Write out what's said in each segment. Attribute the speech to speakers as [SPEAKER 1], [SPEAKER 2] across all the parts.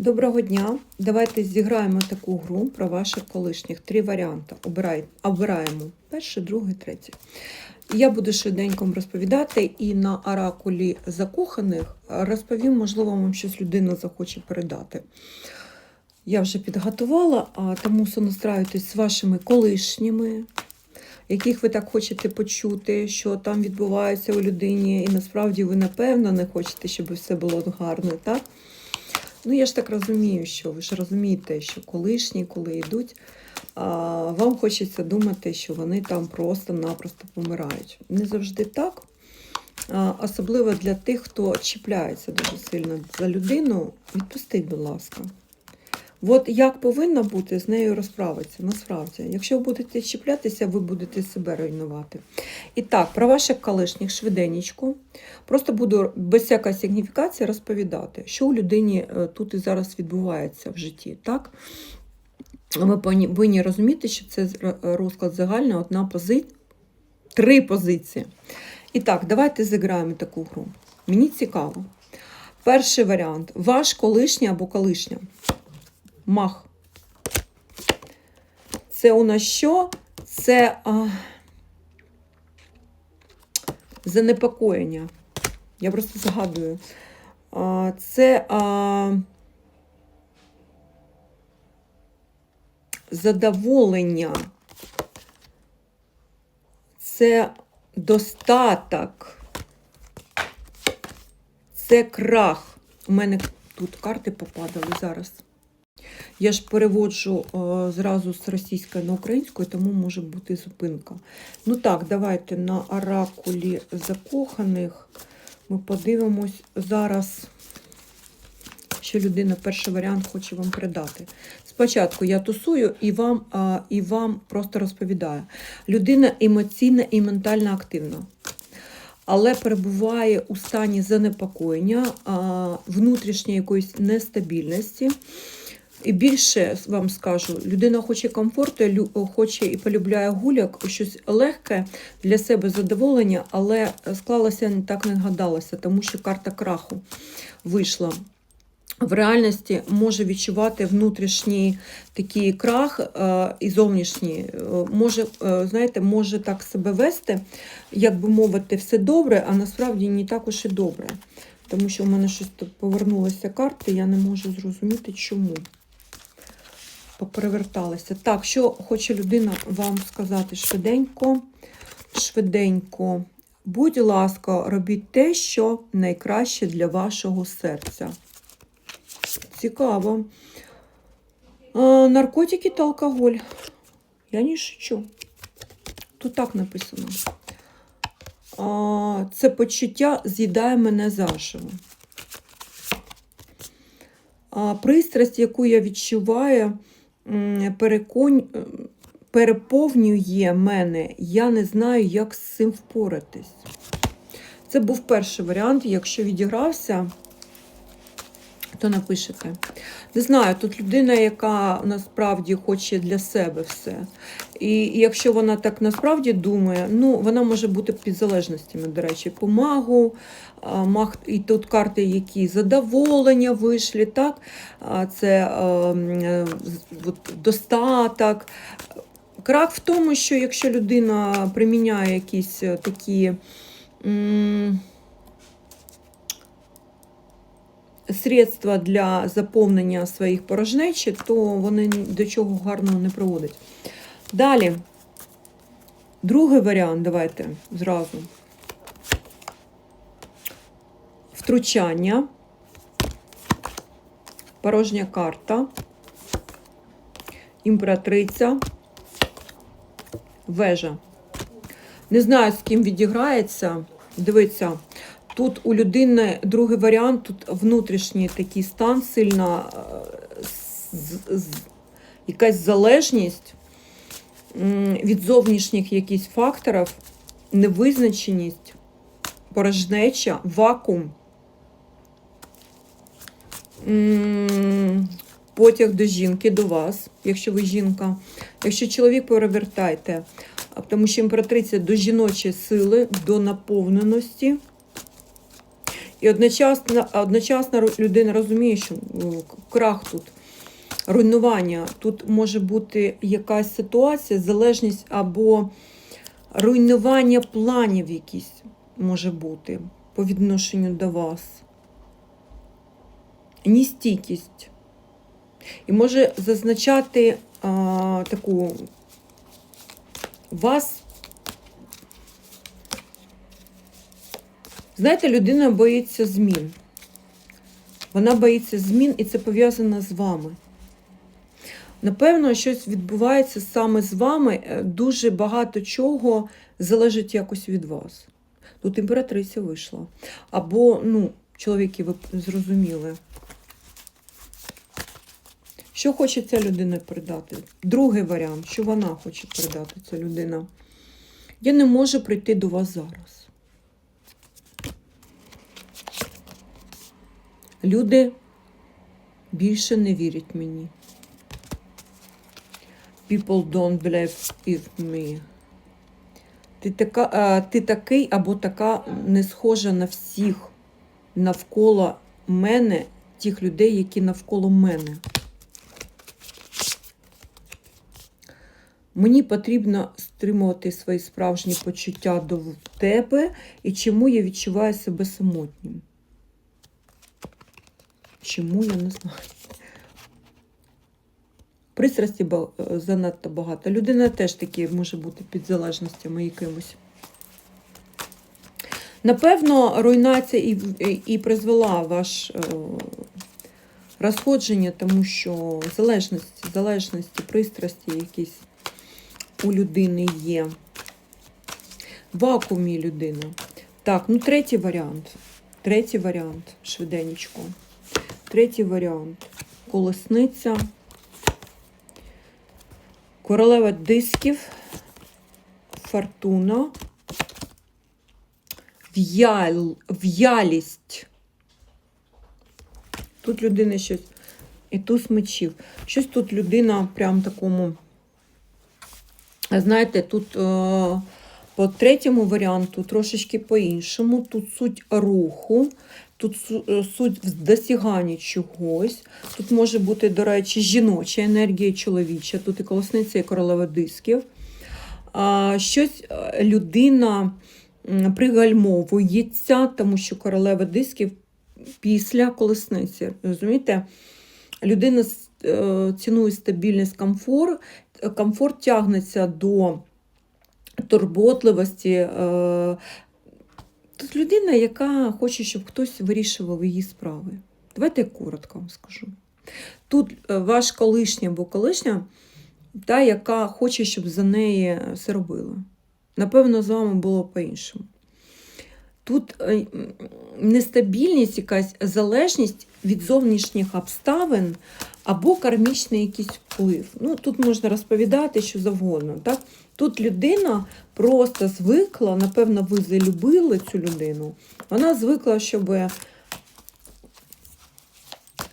[SPEAKER 1] Доброго дня! Давайте зіграємо таку гру про ваших колишніх. Три варіанти. Обираємо перший, другий, третій. Я буду швиденько розповідати, і на оракулі закоханих розповім, можливо, вам щось людина захоче передати. Я вже підготувала, а тому сонастраюйтесь з вашими колишніми, яких ви так хочете почути, що там відбувається у людині, і насправді ви, напевно, не хочете, щоб все було гарно, так? Ну, я ж так розумію, що ви ж розумієте, що колишні, коли йдуть, вам хочеться думати, що вони там просто-напросто помирають. Не завжди так. Особливо для тих, хто чіпляється дуже сильно за людину, відпустіть, будь ласка. От як повинно бути, з нею розправитися, насправді. Якщо ви будете чіплятися, ви будете себе руйнувати. І так, про ваших колишніх швиденечку. Просто буду без всякої сигніфікації розповідати, що у людині е, тут і зараз відбувається в житті. Так? Ми повинні розуміти, що це розклад загальний, одна позиція, три позиції. І так, давайте зіграємо таку гру. Мені цікаво. Перший варіант: ваш колишній або колишня. Мах. Це у нас що? Це а, занепокоєння. Я просто згадую. А, Це а, задоволення. Це достаток. Це крах. У мене тут карти попадали зараз. Я ж переводжу о, зразу з російської на українську, тому може бути зупинка. Ну так, давайте на оракулі закоханих ми подивимось зараз, що людина перший варіант хоче вам передати. Спочатку я тусую і вам, а, і вам просто розповідаю. Людина емоційна і ментально активна. Але перебуває у стані занепокоєння, внутрішньої якоїсь нестабільності. І більше вам скажу, людина хоче комфорту, хоче і полюбляє гуляк, щось легке для себе задоволення, але склалося не так не гадалося, тому що карта краху вийшла. В реальності може відчувати внутрішній такий крах е, і зовнішній. Е, Може, е, знаєте, може так себе вести, як би мовити, все добре, а насправді не так уж і добре. Тому що в мене щось повернулося карти, я не можу зрозуміти, чому попереверталися. Так, що хоче людина вам сказати швиденько, швиденько. Будь ласка, робіть те, що найкраще для вашого серця. Цікаво. А, наркотики та алкоголь. Я не шучу. Тут так написано. А, це почуття з'їдає мене заживо. А, пристрасть, яку я відчуваю, переконь, переповнює мене. Я не знаю, як з цим впоратись. Це був перший варіант. Якщо відігрався, то напишете. Не знаю, тут людина, яка насправді хоче для себе все. І, якщо вона так насправді думає, ну вона може бути під залежностями, до речі, по магу, маг, і тут карти, які задоволення вийшли, так? Це е, достаток. Крак в тому, що якщо людина приміняє якісь е, такі. м, средства для заповнення своїх порожнечі, то вони до чого гарного не приводять. Далі, другий варіант, давайте зразу. Втручання, порожня карта, імператриця, вежа. Не знаю, з ким відіграється. Дивіться, Тут у людини другий варіант, тут внутрішній такий стан, сильна е, з- з- якась залежність від зовнішніх якихось факторів, невизначеність, порожнеча, вакуум, потяг до жінки, до вас, якщо ви жінка. Якщо чоловік, перевертайте, тому що імператриця до жіночої сили, до наповненості. І одночасно, одночасно людина розуміє, що е, крах тут, руйнування. Тут може бути якась ситуація, залежність або руйнування планів якісь може бути по відношенню до вас. Нестійкість. І може зазначати а, таку вас. Знаєте, людина боїться змін. Вона боїться змін, і це пов'язано з вами. Напевно, щось відбувається саме з вами. е, Дуже багато чого залежить якось від вас. Тут імператриця вийшла. Або, ну, чоловіки, ви зрозуміли. Що хоче ця людина передати? Другий варіант, що вона хоче передати, ця людина. Я не можу прийти до вас зараз. Люди більше не вірять мені. People don't believe in me. Ти, така, а, ти такий або така не схожа на всіх навколо мене, тих людей, які навколо мене. Мені потрібно стримувати свої справжні почуття до тебе і чому я відчуваю себе самотнім. Чому я не знаю? Пристрасті е, занадто багато. Людина теж таки може бути під залежностями якимось. Напевно, руйнація і, і, призвела ваш е, розходження, тому що залежності, залежності, пристрасті якісь у людини є. Вакуумі людина. Так, ну третій варіант. Третій варіант, швиденечко. Третій варіант. Колесниця. Королева дисків. Фортуна. В'ял, в'ялість. Тут людина щось. І туз мечів. Щось тут людина прям такому. Знаєте, тут е, по третьому варіанту трошечки по-іншому. Тут суть руху, тут е, суть в досяганні чогось. Тут може бути, до речі, жіноча енергія, чоловіча. Тут і колосниця, і королева дисків. А, щось е, людина пригальмовується, тому що королева дисків після колесниці. Розумієте? Людина е, цінує стабільність, комфорт, комфорт тягнеться до турботливості. Е, Тут людина, яка хоче, щоб хтось вирішував її справи. Давайте я коротко вам скажу. Тут е, ваш колишній або колишня, та, яка хоче, щоб за неї все робили. Напевно, з вами було по-іншому. Тут е, нестабільність, якась залежність від зовнішніх обставин або кармічний якийсь вплив. Ну, тут можна розповідати що завгодно. Так? Тут людина просто звикла, напевно, ви залюбили цю людину. Вона звикла, щоб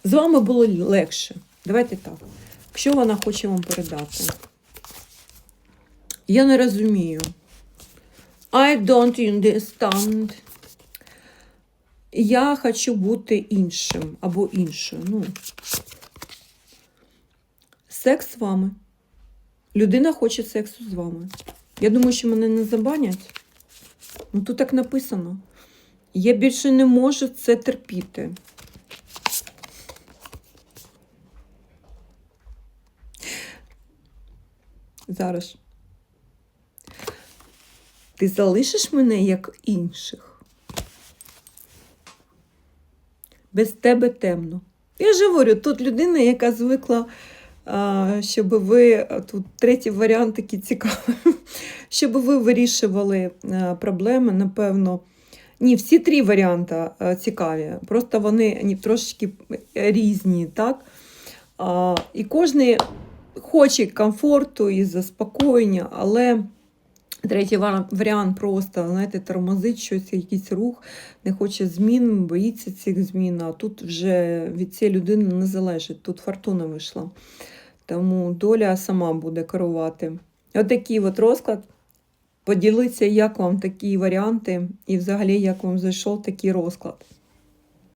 [SPEAKER 1] з вами було легше. Давайте так. Якщо вона хоче вам передати. Я не розумію. I don't understand. Я хочу бути іншим або іншою. Ну, секс з вами. Людина хоче сексу з вами. Я думаю, що мене не забанять. Ну, тут так написано. Я більше не можу це терпіти. Зараз. Ти залишиш мене як інших? Без тебе темно. Я ж говорю, тут людина, яка звикла, щоб ви тут третій варіант такий цікавий, щоб ви вирішували проблеми, напевно. Ні, всі три варіанти цікаві. Просто вони трошечки різні, так? І кожен хоче комфорту і заспокоєння, але третій варіант просто, знаєте, тормозить щось, якийсь рух, не хоче змін, боїться цих змін, а тут вже від цієї людини не залежить. Тут фортуна вийшла. Тому доля сама буде керувати. Отакий от розклад. Поділіться, як вам такі варіанти, і взагалі, як вам зайшов такий розклад.